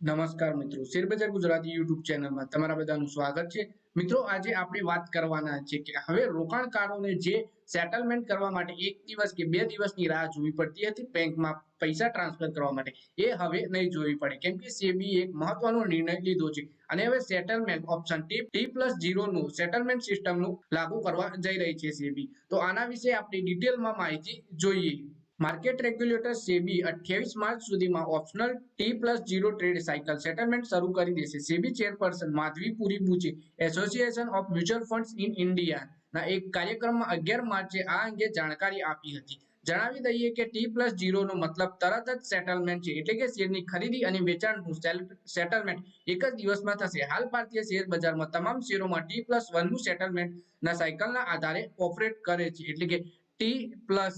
નમસ્કાર મિત્રો. શેરબજાર ગુજરાતી યુટ્યુબ ચેનલમાં તમારા બધાનું સ્વાગત છે. મિત્રો, આજે આપણે વાત કરવાના છે કે હવે રોકાણકારોને જે સેટલમેન્ટ કરવા માટે એક દિવસ કે બે દિવસની રાહ જોવી પડતી હતી, બેંકમાં પૈસા ટ્રાન્સફર કરવા માટે, એ હવે નહીં જોવી પડે. કેમ કે સેબી એક મહત્વનો નિર્ણય લીધો છે. અને હવે સેટલમેન્ટ ઓપ્શન ટી ટી પ્લસનું સેટલમેન્ટ સિસ્ટમનું લાગુ કરવા જઈ રહી છે સેબી તો આના વિશે આપણે ડિટેલમાં માહિતી જોઈએ. માર્કેટ રેગ્યુલેટર સેબી અઠ્યાવીસ માર્ચ સુધીમાં optional T plus zero trade cycle settlement શરૂ કરી દેશે. SEBI chairperson Madhavi Puri Buch association of mutual funds in India ના એક કાર્યક્રમમાં અગિયાર માર્ચે આ અંગે જાણકારી આપી હતી. જણાવી દઈએ કે ટી પ્લસ નો મતલબ તરત જ સેટલમેન્ટ છે, એટલે કે શેરની ખરીદી અને વેચાણનું સેટલમેન્ટ એક જ દિવસમાં થશે. હાલ ભારતીય શેર બજારમાં તમામ શેરોમાં ટી પ્લસ વનનું સેટલમેન્ટના સાયકલના આધારે ઓપરેટ કરે છે, એટલે કે ટી પ્લસ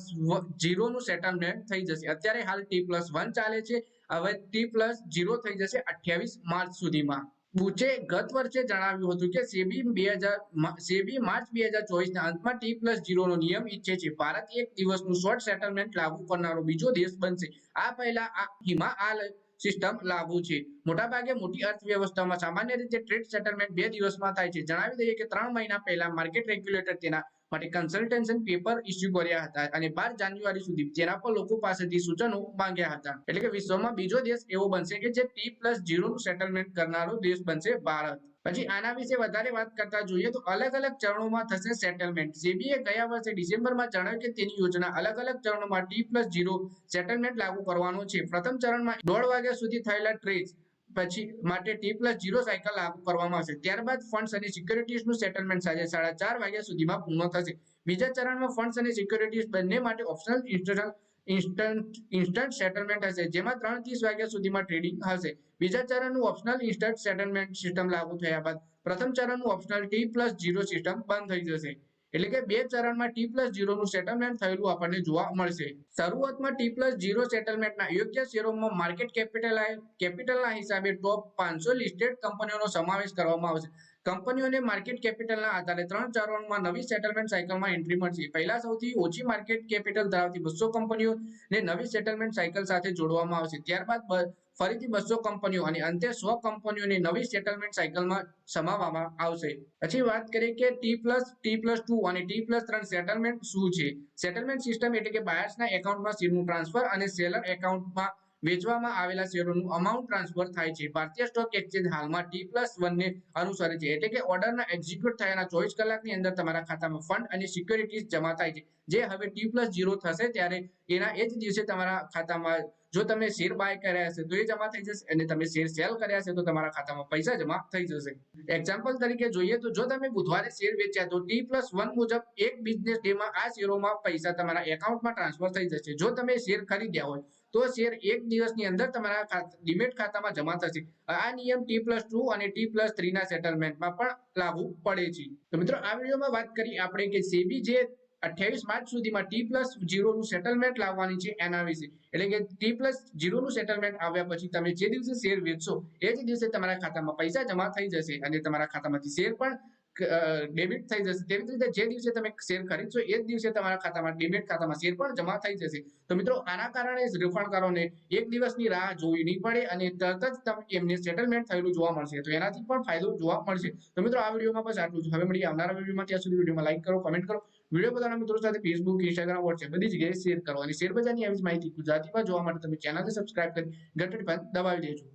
જીરો નું સેટલમેન્ટ થઈ જશે. અત્યારે હાલ ટી પ્લસ વન ચાલે છે. હવે ટી પ્લસ જીરો થઈ જશે અઠ્યાવીસ માર્ચ સુધીમાં. બુચે ગત વર્ષે જણાવ્યું હતું કે સેબી બે હજાર સેબી માર્ચ બે હજાર ચોવીસના અંતમાં ટી પ્લસ જીરોનો નિયમ ઈચ્છે છે. ભારત એક દિવસનું શોર્ટ સેટલમેન્ટ લાગુ કરનારો બીજો દેશ બનશે. આ પહેલા આ હિમા આ સિસ્ટમ લાગુ છે. મોટાભાગે મોટી અર્થવ્યવસ્થામાં સામાન્ય રીતે ટ્રેડ સેટલમેન્ટ બે દિવસમાં થાય છે. જણાવી દઈએ કે ત્રણ મહિના પહેલા માર્કેટ રેગ્યુલેટર તેના માટે કન્સલ્ટેશન પેપર ઇસ્યુ કર્યા હતા અને બાર જાન્યુઆરી સુધી જેના પર લોકો પાસેથી સૂચનો માંગ્યા હતા. એટલે કે વિશ્વમાં બીજો દેશ એવો બનશે કે જે ટી પ્લસ ઝીરો સેટલમેન્ટ કરનારો દેશ બનશે ભારત. પછી આના વિશે વધારે વાત કરતા જોઈએ તો અલગ અલગ ચરણોમાં થશે સેટલમેન્ટ સેબીએ ગયા વર્ષે ડિસેમ્બરમાં જણાવ્યું કે તેની યોજના અલગ અલગ ચરણોમાં ટી પ્લસ જીરો સેટલમેન્ટ લાગુ કરવાનો છે. પ્રથમ ચરણમાં દોઢ વાગ્યા સુધી થયેલા ટ્રેડ પછી માટે ટી પ્લસ જીરો સાયકલ લાગુ કરવામાં આવશે. ત્યારબાદ ફંડ્સ અને સિક્યોરિટીઝનું સેટલમેન્ટ સાંજે સાડા ચાર વાગ્યા સુધીમાં પૂર્ણ થશે. બીજા ચરણમાં ફંડ્સ અને સિક્યોરિટીઝ બંને માટે optional instant instant instant settlement હશે. જેમાં ત્રણ ત્રીસ વાગ્યા સુધીમાં ટ્રેડિંગ હશે. બીજા ચરણનું ઓપ્શનલ ઇન્સ્ટન્ટ સેટલમેન્ટ સિસ્ટમ લાગુ થયા બાદ પ્રથમ ચરણનું optional T plus zero system બંધ થઈ જશે. એટલે કે બે ચરણમાં ટી પ્લસ ઝીરોનું સેટલમેન્ટ થયેલું આપણને જોવા મળશે. શરૂઆતમાં ટી પ્લસ ઝીરો સેટલમેન્ટના યોગ્ય શેરોમાં માર્કેટ કેપિટલ કેપિટલના હિસાબે ટોપ પાંચસો લિસ્ટેડ કંપનીઓનો સમાવેશ કરવામાં આવશે. કંપનીઓને માર્કેટ કેપિટલના આધારે ત્રણ ચરણમાં નવી સેટલમેન્ટ સાયકલમાં એન્ટ્રી મળશે. પહેલા સૌથી ઓછી માર્કેટ કેપિટલ ધરાવતી બસો કંપનીઓને નવી સેટલમેન્ટ સાયકલ સાથે જોડવામાં આવશે. ત્યારબાદ ફરીથી બસો કંપનીઓ અને અંતે સો કંપનીઓને નવી સેટલમેન્ટ સાયકલમાં સમાવવામાં આવશે. પછી વાત કરીએ કે T plus T plus two અને ટી પ્લસ ત્રણ સેટલમેન્ટ શું છે? સેટલમેન્ટ સિસ્ટમ એટલે કે બાયર્સના એકાઉન્ટમાં શેરનું ટ્રાન્સફર અને સેલર એકાઉન્ટમાં વેચવામાં આવેલા શેરોનું અમાઉન્ટ ટ્રાન્સફર થાય છે. ભારતીય સ્ટોક એક્સચેન્જ હાલમાં ટી પ્લસ વનને અનુસરે છે. એટલે કે ઓર્ડરના એક્ઝિક્યુટ થયાના ચોવીસ કલાકની અંદર તમારા ખાતામાં ફંડ અને સિક્યોરિટીઝ જમા થાય છે. જે હવે ટી પ્લસ જીરો થશે ત્યારે એના એ જ દિવસે તમારા ખાતામાં જો તમે શેર બાય કર્યા હશે તો એ જમા થઈ જશે અને તમે શેર સેલ કર્યા હશે તો તમારા ખાતામાં પૈસા જમા થઈ જશે. એક્ઝામ્પલ તરીકે જોઈએ તો જો તમે બુધવારે શેર વેચ્યા તો ટી પ્લસ વન મુજબ એક બિઝનેસ ડેમાં આ શેરોમાં પૈસા તમારા એકાઉન્ટમાં ટ્રાન્સફર થઈ જશે. જો તમે શેર ખરીદ્યા હોય તો શેર એક દિવસની અંદર તમારા ડિમેટ ખાતામાં જમા થશે. આ નિયમ ટી પ્લસ ટુ અને ટી પ્લસ થ્રી ના સેટલમેન્ટમાં પણ લાગુ પડે છે. તો મિત્રો, આ વિડીયોમાં વાત કરી આપણે કે સેબી જે અઠ્યાવીસ માર્ચ સુધીમાં ટી પ્લસ જીરોનું સેટલમેન્ટ લાવવાની છે એના વિશે. એટલે કે ટી પ્લસ જીરોનું સેટલમેન્ટ આવ્યા પછી તમે જે દિવસે શેર વેચશો, એ જ દિવસે તમારા ખાતામાં પૈસા જમા થઈ જશે અને તમારા ખાતામાંથી શેર પણ ડેબિટ થઈ જશે. તેવી રીતે જે દિવસે તમે શેર ખરીદશો એ જ દિવસે તમારા ખાતામાં ડેબિટ ખાતામાં શેર પણ જમા થઈ જશે. તો મિત્રો, આના કારણે રોકાણકારોને એક દિવસની રાહ જોવી નહીં પડે અને તરત જ તમને એમને સેટલમેન્ટ થયેલું જોવા મળશે. તો એનાથી પણ ફાયદો જોવા મળશે. તો મિત્રો, આ વિડીયોમાં બસ આટલું જ. હવે મળીએ આવનારા વિડીયોમાં. ત્યાં સુધી વિડીયોમાં લાઈક કરો કમેન્ટ કરો. વીડિયો પોતાના મિત્રો સાથે ફેસબુક ઇન્સ્ટાગ્રામ વોટ્સએપ બધી જગ્યાએ શેર કરો. અને શેર બજારની આવી જ માહિતી ગુજરાતીમાં જોવા માટે તમે ચેનલને સબસ્ક્રાઇબ કરી ઘંટડી પર દબાવી દેજો.